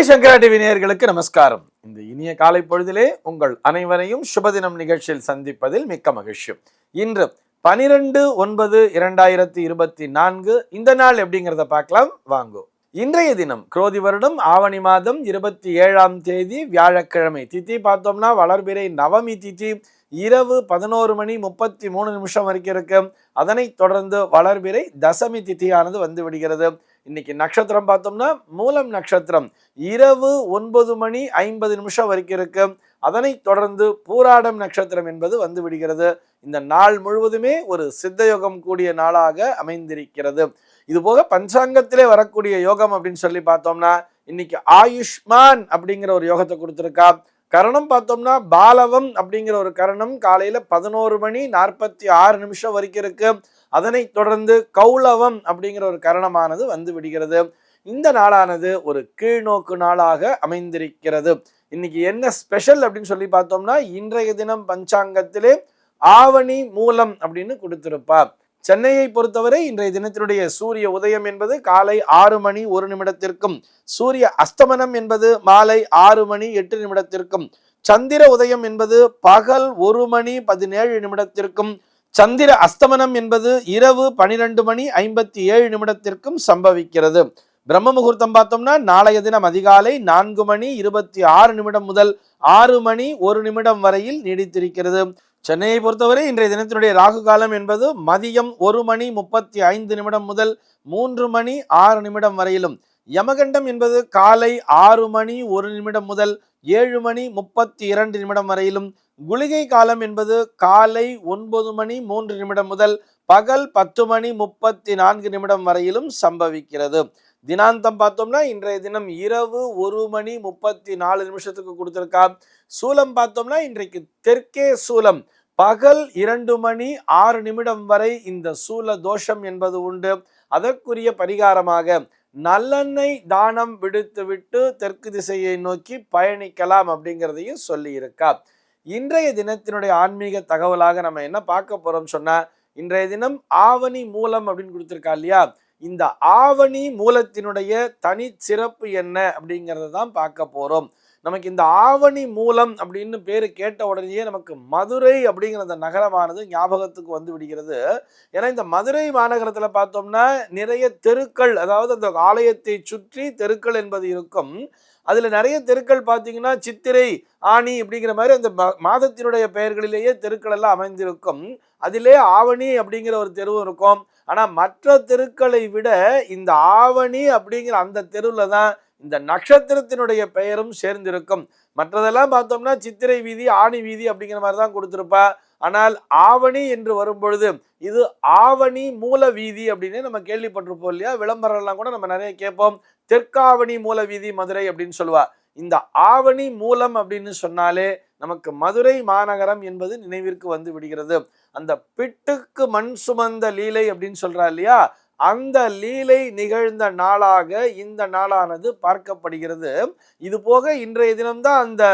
ஸ்ரீ சங்கரா TV நேயர்களுக்கு நமஸ்காரம். இந்த இனிய காலை பொழுதிலே உங்கள் அனைவரையும் சுபதினம் நிகழ்ச்சியில் சந்திப்பதில் மிக்க மகிழ்ச்சி. இன்று பனிரெண்டு ஒன்பது இரண்டாயிரத்தி இருபத்தி நான்கு இந்த நாள் எப்படிங்கிறத பார்க்கலாம். வாங்கோ. இன்றைய தினம் குரோதி வருடம் ஆவணி மாதம் இருபத்தி ஏழாம் தேதி வியாழக்கிழமை. திதி பார்த்தோம்னா வளர்பிறை நவமி திதி. இரவு பதினோரு மணி முப்பத்தி மூணு நிமிஷம் வரைக்கும் இருக்கு அதனைத் தொடர்ந்து வளர்பிறை தசமி திதியானது வந்து விடுகிறது. இன்னைக்கு நட்சத்திரம் பார்த்தோம்னா மூலம் நட்சத்திரம். இரவு ஒன்பது மணி ஐம்பது நிமிஷம் வரைக்கும் இருக்கு அதனைத் தொடர்ந்து பூராடம் நட்சத்திரம் என்பது வந்து விடுகிறது. இந்த நாள் முழுவதுமே ஒரு சித்த யோகம் கூடிய நாளாக அமைந்திருக்கிறது. இது போக பஞ்சாங்கத்திலே வரக்கூடிய யோகம் அப்படின்னு சொல்லி பார்த்தோம்னா இன்னைக்கு ஆயுஷ்மான் அப்படிங்கிற ஒரு யோகத்தை கொடுத்துருக்கா. கரணம் பார்த்தோம்னா பாலவம் அப்படிங்கிற ஒரு கரணம் காலையில பதினோரு மணி நாற்பத்தி ஆறு நிமிஷம் வரைக்கும் இருக்கு. அதனை தொடர்ந்து கௌலவம் அப்படிங்கிற ஒரு கரணமானது வந்து விடுகிறது. இந்த நாளானது ஒரு கீழ்நோக்கு நாளாக அமைந்திருக்கிறது. இன்னைக்கு என்ன ஸ்பெஷல் அப்படின்னு சொல்லி பார்த்தோம்னா இன்றைய தினம் பஞ்சாங்கத்திலே ஆவணி மூலம் அப்படின்னு கொடுத்திருப்பார். சென்னையை பொறுத்தவரை இன்றைய தினத்தினுடைய சூரிய உதயம் என்பது காலை ஆறு மணி ஒரு நிமிடத்திற்கும் சூரிய அஸ்தமனம் என்பது மாலை ஆறு மணி எட்டு நிமிடத்திற்கும் சந்திர உதயம் என்பது பகல் ஒரு மணி பதினேழு நிமிடத்திற்கும் சந்திர அஸ்தமனம் என்பது இரவு பனிரெண்டு மணி ஐம்பத்தி ஏழு நிமிடத்திற்கும் சம்பவிக்கிறது. பிரம்ம முகூர்த்தம் பார்த்தோம்னா நாளைய தினம் அதிகாலை நான்கு மணி இருபத்தி ஆறு நிமிடம் முதல் ஆறு மணி ஒரு நிமிடம் வரையில் நீடித்திருக்கிறது. சென்னையை பொறுத்தவரை இன்றைய தினத்தினுடைய ராகு காலம் என்பது மதியம் ஒரு மணி முப்பத்தி ஐந்து நிமிடம் முதல் மூன்று மணி ஆறு நிமிடம் வரையிலும். யமகண்டம் என்பது காலை ஆறு மணி ஒரு நிமிடம் முதல் ஏழு மணி முப்பத்தி இரண்டு நிமிடம் வரையிலும். குளிகை காலம் என்பது காலை ஒன்பது மணி மூன்று நிமிடம் முதல் பகல் பத்து மணி முப்பத்தி நான்கு நிமிடம் வரையிலும் சம்பவிக்கிறது. தினாந்தம் பார்த்தோம்னா இன்றைய தினம் இரவு ஒரு மணி முப்பத்தி நாலு நிமிஷத்துக்கு கொடுத்துருக்கா. சூலம் பார்த்தோம்னா இன்றைக்கு தெற்கே சூலம். பகல் இரண்டு மணி ஆறு நிமிடம் வரை இந்த சூல தோஷம் என்பது உண்டு. அதற்குரிய பரிகாரமாக நல்லெண்ணெய் தானம் விடுத்துவிட்டு தெற்கு திசையை நோக்கி பயணிக்கலாம் அப்படிங்கிறதையும் சொல்லியிருக்கா. இன்றைய தினத்தினுடைய ஆன்மீக தகவலாக நம்ம என்ன பார்க்க போறோம் சொன்னா இன்றைய தினம் ஆவணி மூலம் அப்படின்னு கொடுத்துருக்கா இல்லையா? இந்த ஆவணி மூலத்தினுடைய தனி சிறப்பு என்ன அப்படிங்கிறத தான் பார்க்க போகிறோம் நமக்கு இந்த ஆவணி மூலம் அப்படின்னு பேர் கேட்ட உடனேயே நமக்கு மதுரை அப்படிங்கிற அந்த நகரமானது ஞாபகத்துக்கு வந்து விடுகிறது. ஏன்னா இந்த மதுரை மாநகரத்தில் பார்த்தோம்னா நிறைய தெருக்கள் அதாவது அந்த ஆலயத்தை சுற்றி தெருக்கள் என்பது இருக்கும். அதில் நிறைய தெருக்கள் பார்த்தீங்கன்னா சித்திரை ஆணி அப்படிங்கிற மாதிரி அந்த மாதத்தினுடைய பெயர்களிலேயே தெருக்கள் எல்லாம் அமைந்திருக்கும். அதிலே ஆவணி அப்படிங்கிற ஒரு தெருவும் இருக்கும். ஆனால் மற்ற தெருக்களை விட இந்த ஆவணி அப்படிங்கிற அந்த தெருவில் தான் இந்த நட்சத்திரத்தினுடைய பெயரும் சேர்ந்திருக்கும். மற்றதெல்லாம் பார்த்தோம்னா சித்திரை வீதி ஆணி வீதி அப்படிங்கிற மாதிரி தான் கொடுத்துருப்பா. ஆனால் ஆவணி என்று வரும்பொழுது இது ஆவணி மூல வீதி அப்படின்னு நம்ம கேள்விப்பட்டிருப்போம் இல்லையா? விளம்பரம்லாம் கூட நம்ம நிறைய கேட்போம். தெற்காவணி மூல வீதி மதுரை அப்படின்னு சொல்லுவா. இந்த ஆவணி மூலம் அப்படின்னு சொன்னாலே நமக்கு மதுரை மாநகரம் என்பது நினைவிற்கு வந்து விடுகிறது. அந்த பிட்டுக்கு மண் சுமந்த லீலை அப்படின்னு சொல்றா இல்லையா? அந்த லீலை நிகழ்ந்த நாளாக இந்த நாளானது பார்க்கப்படுகிறது. இது போக இன்றைய தினம்தான் அந்த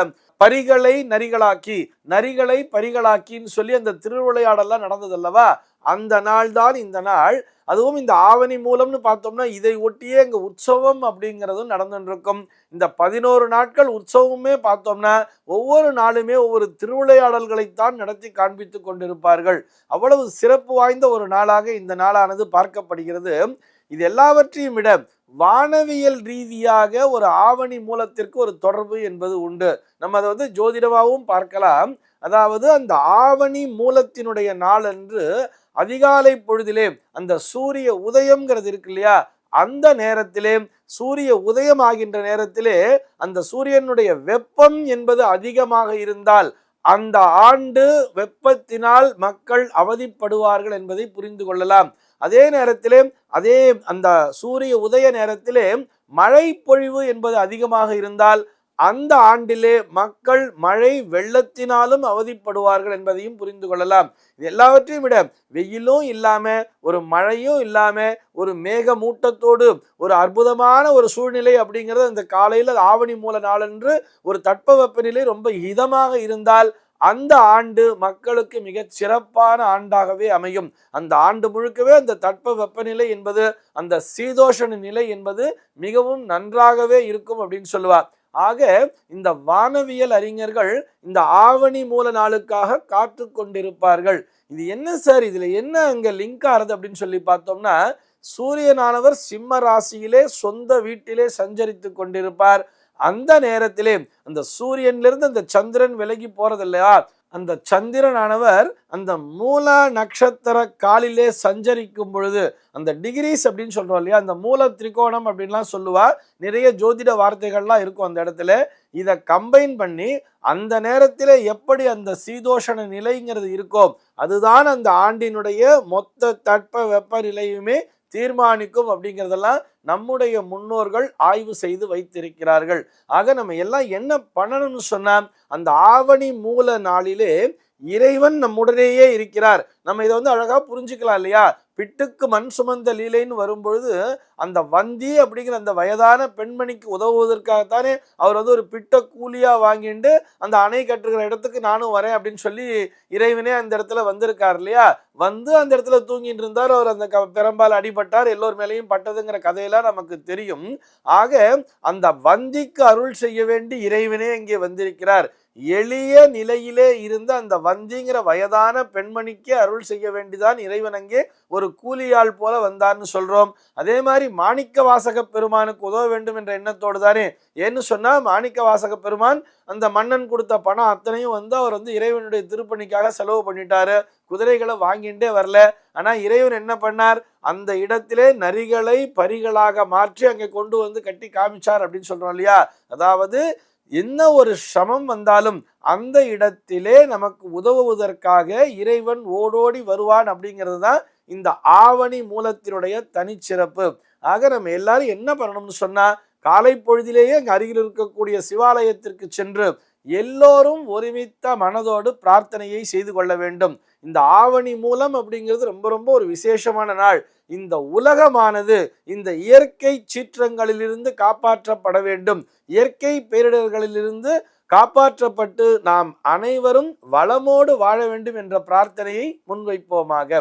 பரிகளை நரிகளாக்கி நரிகளை பரிகளாக்கின்னு சொல்லி அந்த திருவிளையாடெல்லாம் நடந்தது அல்லவா அந்த நாள் தான் இந்த நாள். அதுவும் இந்த ஆவணி மூலம்னு பார்த்தோம்னா இதை ஒட்டியே இங்கே உற்சவம் அப்படிங்கிறதும் நடந்துருக்கும் இந்த பதினோரு நாட்கள் உற்சவமே பார்த்தோம்னா ஒவ்வொரு நாளுமே ஒவ்வொரு திருவிளையாடல்களைத்தான் நடத்தி காண்பித்து கொண்டிருப்பார்கள். அவ்வளவு சிறப்பு வாய்ந்த ஒரு நாளாக இந்த நாளானது பார்க்கப்படுகிறது. இது எல்லாவற்றையும் விட வானவியல் ரீதியாக ஒரு ஆவணி மூலத்திற்கு ஒரு தொடர்பு என்பது உண்டு. நம்ம அதை வந்து ஜோதிடமாகவும் பார்க்கலாம். அதாவது அந்த ஆவணி மூலத்தினுடைய நாளன்று அதிகாலை பொழுதிலே அந்த சூரிய உதயம்ங்கிறது இருக்கு இல்லையா? அந்த நேரத்திலே சூரிய உதயம் ஆகின்ற நேரத்திலே அந்த சூரியனுடைய வெப்பம் என்பது அதிகமாக இருந்தால் அந்த ஆண்டு வெப்பத்தினால் மக்கள் அவதிப்படுவார்கள் என்பதை புரிந்து கொள்ளலாம். அதே நேரத்திலே அதே அந்த சூரிய உதய நேரத்திலே மழை பொழிவு என்பது அதிகமாக இருந்தால் அந்த ஆண்டிலே மக்கள் மழை வெள்ளத்தினாலும் அவதிப்படுவார்கள் என்பதையும் புரிந்து கொள்ளலாம். இது எல்லாவற்றையும் விட வெயிலும் இல்லாம ஒரு மழையும் இல்லாம ஒரு மேக மூட்டத்தோடு ஒரு அற்புதமான ஒரு சூழ்நிலை அப்படிங்கிறது அந்த காலையில் ஆவணி மூல நாளன்று ஒரு தட்ப வெப்பநிலை ரொம்ப இதமாக இருந்தால் அந்த ஆண்டு மக்களுக்கு மிகச் சிறப்பான ஆண்டாகவே அமையும். அந்த ஆண்டு முழுக்கவே அந்த தட்ப வெப்பநிலை என்பது அந்த சீதோஷண நிலை என்பது மிகவும் நன்றாகவே இருக்கும் அப்படின்னு சொல்லுவார் ஆக இந்த வானவியல் அறிஞர்கள் இந்த ஆவணி மூல நாளுக்காக காத்து கொண்டிருப்பார்கள். இது என்ன சார்? இதுல என்ன அங்க லிங்க் ஆறுது அப்படின்னு சொல்லி பார்த்தோம்னா சூரியனானவர் சிம்ம ராசியிலே சொந்த வீட்டிலே சஞ்சரித்து கொண்டிருப்பார். அந்த நேரத்திலே அந்த சூரியன்லேருந்து அந்த சந்திரன் விலகி போறது இல்லையா அந்த சந்திரனானவர் அந்த மூலா நட்சத்திர காலிலே சஞ்சரிக்கும் பொழுது அந்த டிகிரிஸ் அப்படின்னு சொல்கிறோம் இல்லையா அந்த மூல திரிகோணம் அப்படின்லாம் சொல்லுவா நிறைய ஜோதிட வார்த்தைகள்லாம் இருக்கும் அந்த இடத்துல. இதை கம்பைன் பண்ணி அந்த நேரத்தில் எப்படி அந்த சீதோஷண நிலைங்கிறது இருக்கோ அதுதான் அந்த ஆண்டினுடைய மொத்த தட்ப வெப்ப நிலையுமே தீர்மானிக்கும் அப்படிங்கிறதெல்லாம் நம்முடைய முன்னோர்கள் ஆய்வு செய்து வைத்திருக்கிறார்கள். ஆக நம்ம எல்லாம் என்ன பண்ணணும்னு சொன்னால் அந்த ஆவணி மூல நாளிலே இறைவன் நம்முடனேயே இருக்கிறார். நம்ம இதை வந்து அழகாக புரிஞ்சுக்கலாம் இல்லையா? பிட்டுக்கு மண் சுமந்த லீலைன்னு வரும்பொழுது அந்த வந்தி அப்படிங்கிற அந்த வயதான பெண்மணிக்கு உதவுவதற்காகத்தானே அவர் வந்து ஒரு பிட்ட கூலியாக வாங்கிட்டு அந்த அணை கட்டுகிற இடத்துக்கு நானும் வரேன் அப்படின்னு சொல்லி இறைவனே அந்த இடத்துல வந்திருக்கார் இல்லையா? வந்து அந்த இடத்துல தூங்கிட்டு இருந்தார். அவர் அந்த க பெரம்பால் அடிபட்டார். எல்லோர் மேலேயும் பட்டதுங்கிற கதையெல்லாம் நமக்கு தெரியும். ஆக அந்த வந்திக்கு அருள் செய்ய வேண்டி இறைவனே இங்கே வந்திருக்கிறார். எளிய நிலையிலே இருந்த அந்த வந்திங்கிற வயதான பெண்மணிக்கு அருள் செய்ய வேண்டிதான் இறைவன் அங்கே ஒரு கூலியாள் போல வந்தார்னு சொல்றோம். அதே மாதிரி மாணிக்க வாசக பெருமானுக்கு உதவ வேண்டும் என்ற எண்ணத்தோடு தானே? ஏன்னு சொன்னா மாணிக்க வாசக பெருமான் அந்த மன்னன் கொடுத்த பணம் அத்தனையும் வந்து அவர் வந்து இறைவனுடைய திருப்பணிக்காக செலவு பண்ணிட்டாரு. குதிரைகளை வாங்கிட்டே வரல. ஆனா இறைவன் என்ன பண்ணார்? அந்த இடத்திலே நரிகளை பரிகளாக மாற்றி அங்கே கொண்டு வந்து கட்டி காமிச்சார் அப்படின்னு சொல்றோம் இல்லையா? அதாவது என்ன ஒரு சிரமம் வந்தாலும் அந்த இடத்திலே நமக்கு உதவுவதற்காக இறைவன் ஓடோடி வருவான் அப்படிங்கிறது தான் இந்த ஆவணி மூலத்தினுடைய தனிச்சிறப்பு. ஆக நம்ம எல்லாரும் என்ன பண்ணணும்னு சொன்னா காலை பொழுதிலேயே அங்கே அருகில் இருக்கக்கூடிய சிவாலயத்திற்கு சென்று எல்லோரும் ஒருமித்த மனதோடு பிரார்த்தனையை செய்து கொள்ள வேண்டும். இந்த ஆவணி மூலம் அப்படிங்கிறது ரொம்ப ரொம்ப ஒரு விசேஷமான நாள். இந்த உலகமானது இந்த இயற்கை சீற்றங்களிலிருந்து காப்பாற்றப்பட வேண்டும். இயற்கை பேரிடர்களிலிருந்து காப்பாற்றப்பட்டு நாம் அனைவரும் வளமோடு வாழ வேண்டும் என்ற பிரார்த்தனையை முன்வைப்போமாக.